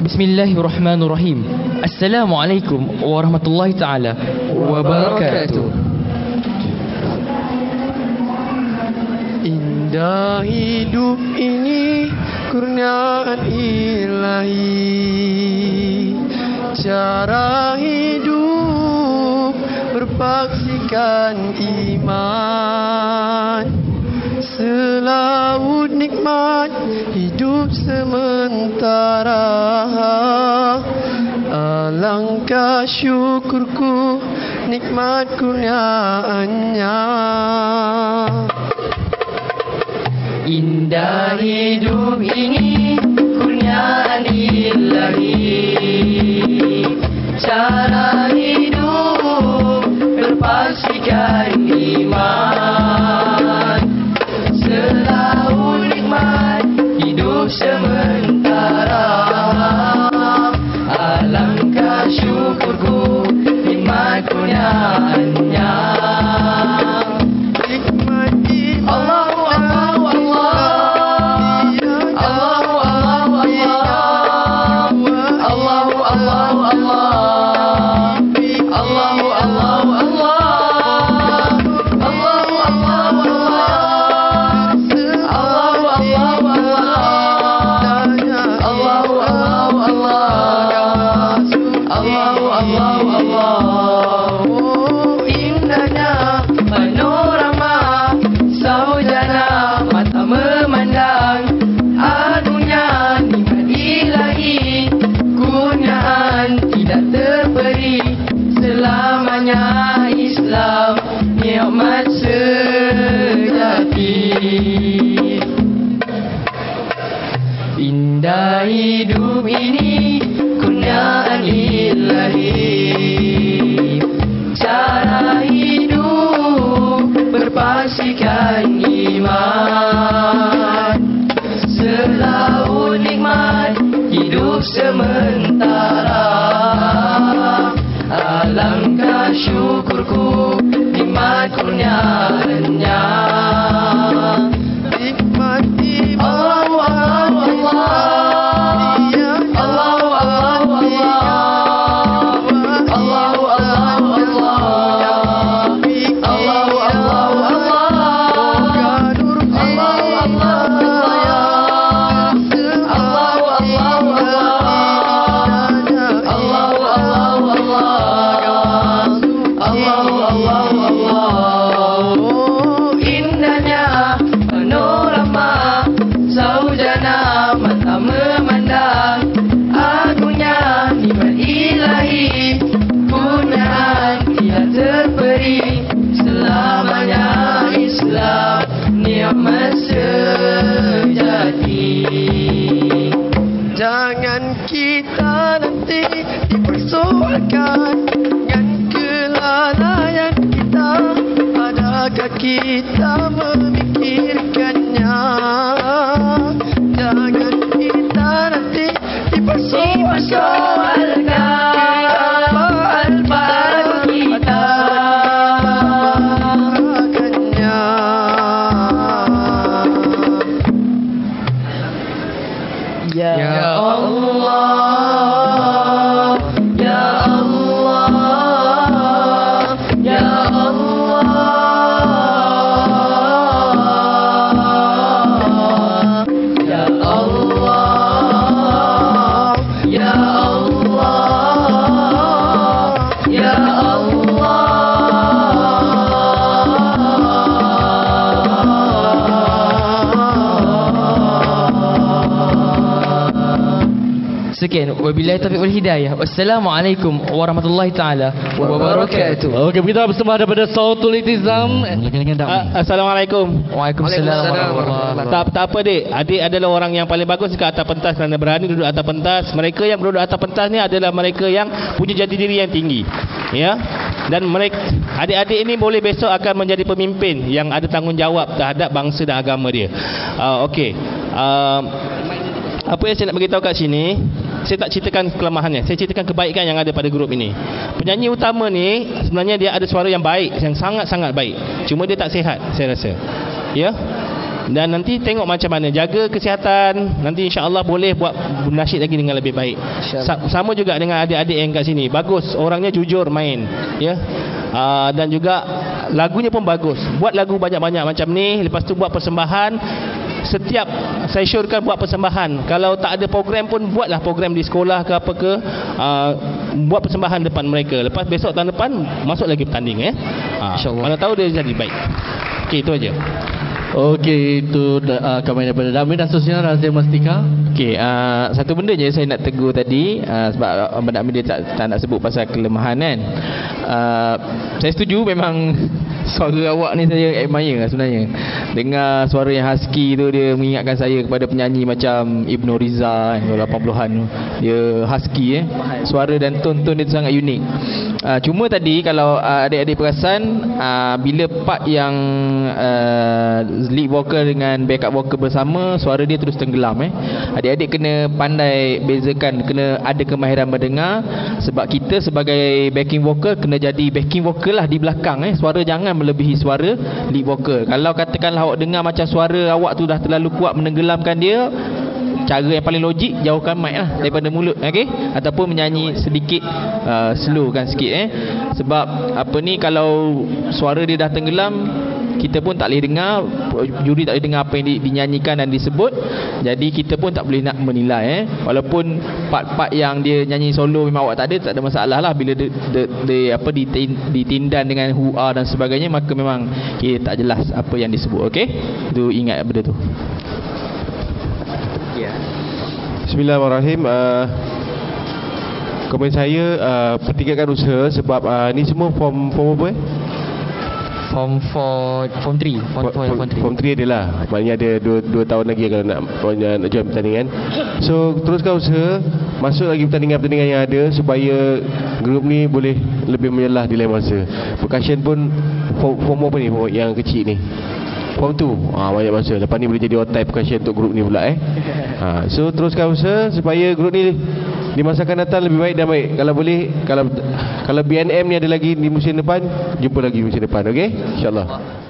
Bismillahirrahmanirrahim. Assalamualaikum warahmatullahi taala wabarakatuh. Indah hidup ini kurniaan ilahi Cara hidup berpaksikan iman Selaut nikmat hidup sementara. Alangkah syukurku nikmat kurniaannya. Indah hidup ini kurniaan ilahi Cara hidup Allah, Allah, Allah Selamanya Islam Nikmat sejati Indah hidup ini kurniaan ilahi. Cara hidup berpaksikan iman. Selalu nikmat hidup sementara sejati Jangan kita nanti dipersoalkan Dengan kelalaian kita. Adakah kita memikirkannya Sekian wabillahi taufiq wal hidayah. Wassalamualaikum warahmatullahi taala wabarakatuh. Okey, kita bersama daripada Sautul Itizam. Ah, Assalamualaikum. Waalaikumsalam warahmatullahi Tak, tak apa dik. Adik adalah orang yang paling bagus Dekat atas pentas Kerana berani duduk atas pentas. Mereka yang duduk atas pentas ni Adalah mereka yang Punya jati diri yang tinggi. Ya? Dan mereka Adik-adik ini boleh besok Akan menjadi pemimpin Yang ada tanggungjawab Terhadap bangsa dan agama dia. Uh, Okey. Uh, Apa yang saya nak beritahu kat sini saya tak ceritakan kelemahannya. Saya ceritakan kebaikan yang ada pada grup ini. Penyanyi utama ni Sebenarnya dia ada suara yang baik Yang sangat-sangat baik. Cuma dia tak sihat Saya rasa. Ya? Dan nanti tengok macam mana. Jaga kesihatan. Nanti insya-Allah boleh buat nasyid lagi dengan lebih baik. Sa- sama juga dengan adik-adik yang kat sini. Bagus. Orangnya jujur main. Ya? Uh, dan juga lagunya pun bagus. Buat lagu banyak-banyak macam ni. Lepas tu buat persembahan setiap saya syorkan buat persembahan kalau tak ada program pun buatlah program di sekolah ke apa ke uh, buat persembahan depan mereka lepas besok tahun depan masuk lagi bertanding eh uh, InsyaAllah. mana tahu dia jadi baik Okey itu aja Okey, itu uh, kami daripada Dami dan seterusnya Razia Mastika. Okey, uh, satu benda je saya nak tegur tadi uh, sebab Abang Dakmin dia tak, tak nak sebut pasal kelemahan kan. Uh, saya setuju memang suara awak ni saya admire lah sebenarnya. Dengar suara yang husky tu dia mengingatkan saya kepada penyanyi macam Ibnu Riza kan 80-an tu. Dia husky eh. Suara dan tone-tone dia sangat unik. Uh, cuma tadi kalau uh, adik-adik perasan uh, bila part yang uh, lead vocal dengan backup vocal bersama suara dia terus tenggelam eh. Adik-adik kena pandai bezakan, kena ada kemahiran mendengar sebab kita sebagai backing vocal kena jadi backing vocal lah di belakang eh. Suara jangan melebihi suara lead vocal. Kalau katakanlah awak dengar macam suara awak tu dah terlalu kuat menenggelamkan dia cara yang paling logik jauhkan mic lah daripada mulut okey? Ataupun menyanyi sedikit uh, slowkan sikit eh? Sebab apa ni kalau suara dia dah tenggelam kita pun tak boleh dengar juri tak boleh dengar apa yang di, dinyanyikan dan disebut. Jadi kita pun tak boleh nak menilai eh? Walaupun part-part yang dia nyanyi solo memang awak tak ada tak ada masalah lah bila dia, dia, dia apa ditin, ditindan dengan hua dan sebagainya maka memang kita tak jelas apa yang disebut okey? Itu ingat benda tu Bismillahirrahmanirrahim. Uh, komen saya uh, pertingkatkan usaha sebab uh, ni semua form form apa? Eh? Form 4 Form 3 Form 4 Form 3 Form 3 dia lah Maknanya ada 2, 2 tahun lagi kalau nak, nak, nak join pertandingan. So teruskan usaha. Masuk lagi pertandingan-pertandingan yang ada Supaya grup ni boleh lebih menyelah di lain masa. Percussion pun form, form apa ni? Form yang kecil ni Form 2 ha, Banyak masa. Lepas ni boleh jadi all-type percussion untuk grup ni pula eh. Ha, So teruskan usaha Supaya grup ni di masa akan datang lebih baik dan baik. Kalau boleh Kalau kalau BNM ni ada lagi di musim depan Jumpa lagi musim depan Okay InsyaAllah